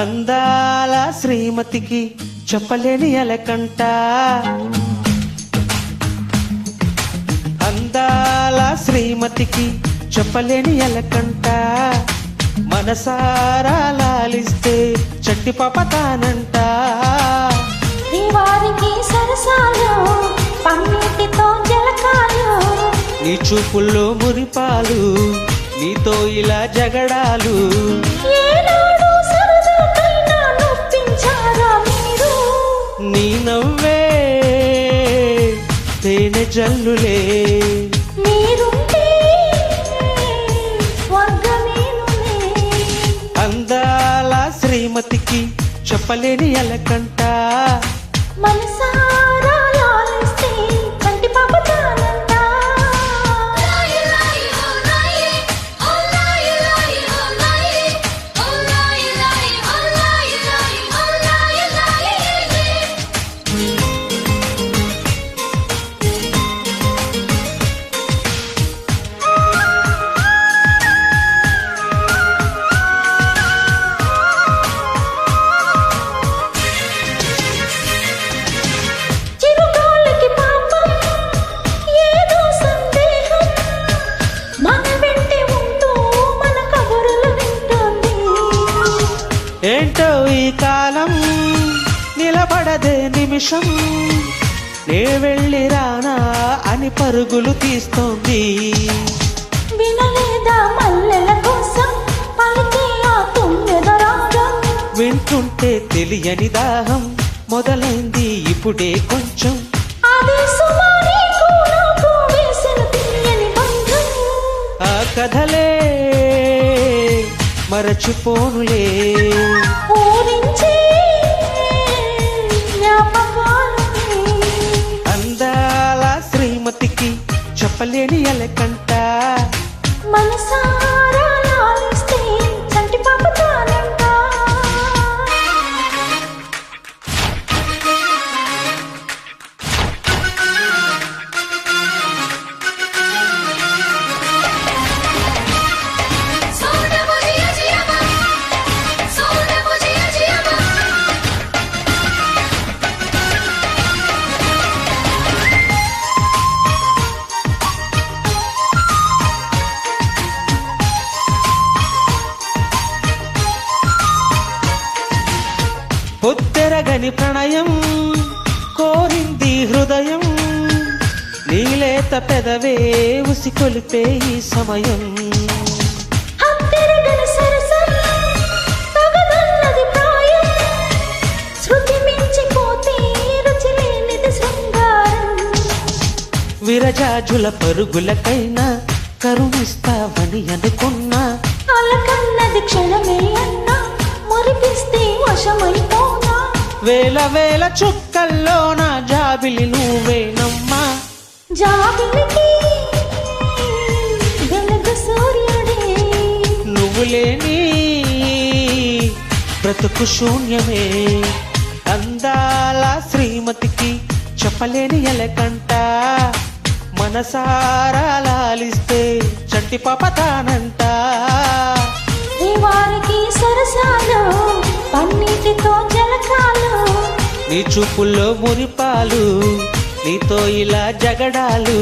అందాల శ్రీమతికి చెప్పలేని ఎలకంట అందాల శ్రీమతికి చెప్పలేని ఎలకంట మనసారా లాలిస్తే చట్టి పన్నీటితో జలకాలు. నీ చూపుల్లో మురిపాలు నీతో ఇలా జగడాలు. జల్లులే. అందాల శ్రీమతికి చెప్పలేని ఎలకంట ఏంటో ఈ కాలం? నిలబడదే నిమిషం. నే వెళ్ళి రానా అని పరుగులు తీస్తోంది. వినలేదా మల్లెల కోసం? వింటుంటే తెలియని దాహం. మొదలైంది ఇప్పుడే కొంచెం. ఆ కథలే మరచిపోనులే. అందాల శ్రీమతికి చెప్పలేని ఎలకంట మనసారా పొత్తెరగని ప్రణయం కోరింది హృదయం. నీలేత పెదవే ఉసికొలిపే ఈ సమయం. విరజాజుల పరుగులకైనా కరుణిస్తావని అనుకున్నా. అలకన్నది క్షణమే అన్నా మురిపిస్తే వశమైపోనా? వేల వేల చుక్కల్లో నా జాబిలి నువ్వేనమ్మా జాబిలికి నువ్వు లేని బ్రతుకు శూన్యమే. అందాల శ్రీమతికి చెప్పలేని ఎలకంట. మనసారా లాలిస్తే చంటి పపతానంట ఈ వారికి సరసాలు నీ చూపుల్లో మురిపాలు నీతో ఇలా జగడాలు.